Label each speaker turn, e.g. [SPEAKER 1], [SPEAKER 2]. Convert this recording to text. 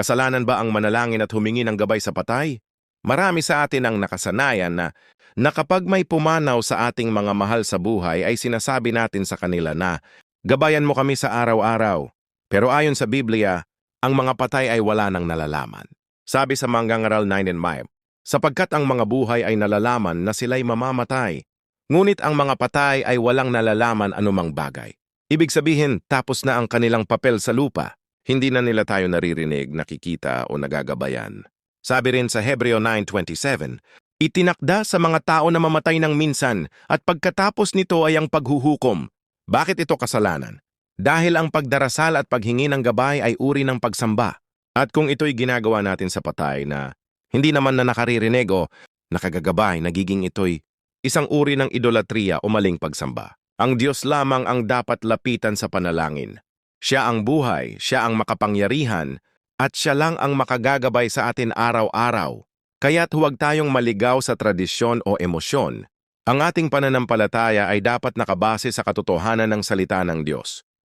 [SPEAKER 1] Kasalanan ba ang manalangin at humingi ng gabay sa patay? Marami sa atin ang nakasanayan na, na kapag may pumanaw sa ating mga mahal sa buhay ay sinasabi natin sa kanila na, gabayan mo kami sa araw-araw. Pero ayon sa Biblia, ang mga patay ay wala nang nalalaman. Sabi sa Manggangaral 9 and 5, sapagkat ang mga buhay ay nalalaman na sila'y mamamatay, ngunit ang mga patay ay walang nalalaman anumang bagay. Ibig sabihin, tapos na ang kanilang papel sa lupa. Hindi na nila tayo naririnig, nakikita o nagagabayan. Sabi rin sa Hebreo 9.27, Itinakda sa mga tao na mamatay ng minsan at pagkatapos nito ay ang paghuhukom. Bakit ito kasalanan? Dahil ang pagdarasal at paghingi ng gabay ay uri ng pagsamba. At kung ito'y ginagawa natin sa patay na hindi naman na nakaririnig o nakagagabay, nagiging ito'y isang uri ng idolatriya o maling pagsamba. Ang Diyos lamang ang dapat lapitan sa panalangin. Siya ang buhay, siya ang makapangyarihan, at siya lang ang makagagabay sa atin araw-araw. Kaya't huwag tayong maligaw sa tradisyon o emosyon. Ang ating pananampalataya ay dapat nakabase sa katotohanan ng salita ng Diyos.